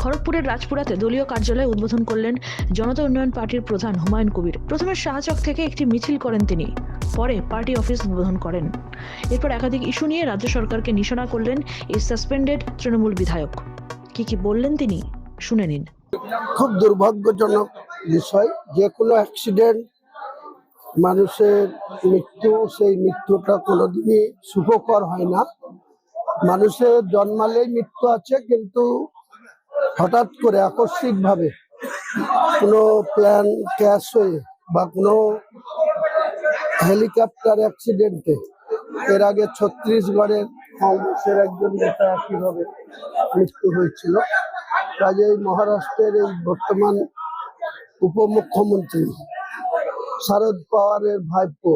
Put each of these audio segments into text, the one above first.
খড়গপুরের রাজপুরাতে দলীয় কার্যালয় উদ্বোধন করলেন জনতা উন্নয়ন পার্টির প্রধান হুমায়ুন কবির। প্রথমে শাহচক থেকে একটি মিছিল করেন তিনি। পরে পার্টি অফিস উদ্বোধন করেন। এরপর একাধিক ইস্যু নিয়ে রাজ্য সরকারকে নিশানা করলেন এই সাসপেন্ডেড তৃণমূল বিধায়ক। কি কি বললেন তিনি? শুনে নিন। খুব দুর্ভাগ্যজনক বিষয়, যে কোনো অ্যাক্সিডেন্ট মানুষের মৃত্যু, সেই মৃত্যুটা কোনোদিনই সুখকর হয় না। মানুষের জন্মালেই মৃত্যু আছে, কিন্তু হঠাৎ করে আকস্মিকভাবে কোনো প্ল্যান ক্যাশ হয়ে বা কোনো হেলিকপ্টার অ্যাক্সিডেন্টে এর আগে ছত্তিশগড়ের কংগ্রেসের একজন নেতা একইভাবে মৃত্যু হয়েছিল কাজেই মহারাষ্ট্রের এই বর্তমান উপমুখ্যমন্ত্রী শারদ পাওয়ারের ভাইপো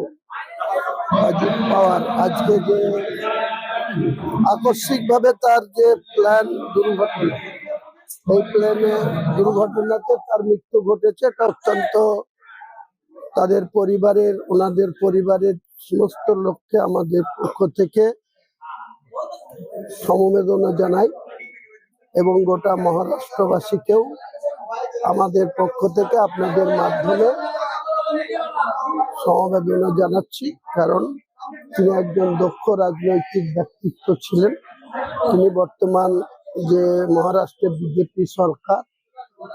অজিত পাওয়ার আজকে যে আকস্মিকভাবে তার যে প্ল্যান দুর্ঘটনা এই প্লেনে দুর্ঘটনাতে তার মৃত্যু ঘটেছে। এটা অত্যন্ত তাদের পরিবারের, ওনাদের পরিবারের সমস্ত লোককে আমাদের পক্ষ থেকে সমবেদনা জানাই এবং গোটা মহারাষ্ট্রবাসীকেও আমাদের পক্ষ থেকে আপনাদের মাধ্যমে সমবেদনা জানাচ্ছি। কারণ তিনি একজন দক্ষ রাজনৈতিক ব্যক্তিত্ব ছিলেন। তিনি বর্তমান যে মহারাষ্ট্রের বিজেপি সরকার,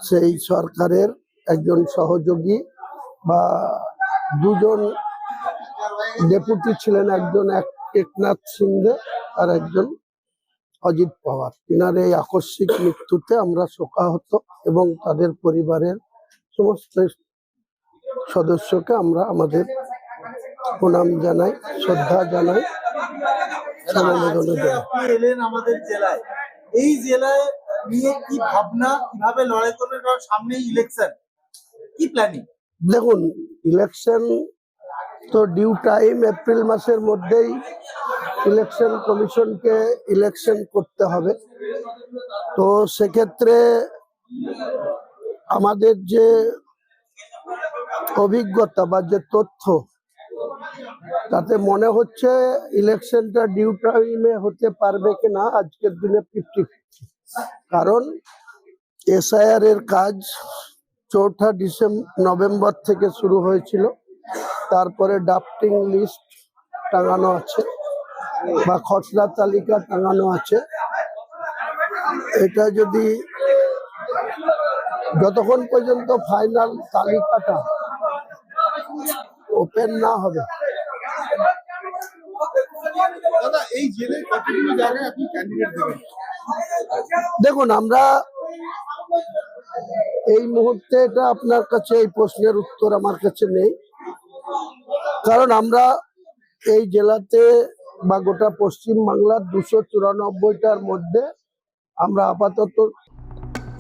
সেই সরকারের একজন সহযোগী বা দুজন ডেপুটি ছিলেন একজন একনাথ সিন্ধে আর একজন অজিত পাওয়ার। তিনার এই আকস্মিক মৃত্যুতে আমরা শোকাহত এবং তাদের পরিবারের সমস্ত সদস্যকে আমরা আমাদের প্রণাম জানাই, শ্রদ্ধা জানাই। আমাদের জেলায়। এই জেলায় নিয়ে কি ভাবনা, কীভাবে লড়াই করবেন কারণ সামনেই ইলেকশন কি প্ল্যানিং দেখুন ইলেকশন তো ডিউ টাইম এপ্রিল মাসের মধ্যেই ইলেকশন কমিশনকে ইলেকশন করতে হবে। তো সেক্ষেত্রে আমাদের যে অভিজ্ঞতা বা যে তথ্য তাতে মনে হচ্ছে ইলেকশনটা ডিউ টাইমে হতে পারবে কিনা, আজকের দিনে ফিফটি ফিফটি। কারণ এসআইআর এর কাজ চৌঠা ডিসেম্বর নভেম্বর থেকে শুরু হয়েছিল। তারপরে ডাফটিং লিস্ট টাঙানো আছে বা খসড়া তালিকা টাঙানো আছে। এটা যদি যতক্ষণ পর্যন্ত ফাইনাল তালিকাটা ওপেন না হবে দাদা এই জেলায় কতগুলো জায়গায় আপনি ক্যান্ডিডেট দেবেন? দেখুন আমরা এই মুহূর্তে এটা আপনার কাছে এই প্রশ্নের উত্তর আমার কাছে নেই। কারণ আমরা এই জেলাতে বা গোটা পশ্চিম বাংলার দুশো চুরানব্বইটার মধ্যে আমরা আপাতত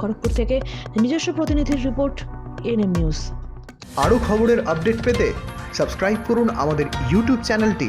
খড়গপুর থেকে নিজস্ব প্রতিনিধির রিপোর্ট এনএম নিউজ। আরও খবরের আপডেট পেতে সাবস্ক্রাইব করুন আমাদের ইউটিউব চ্যানেলটি।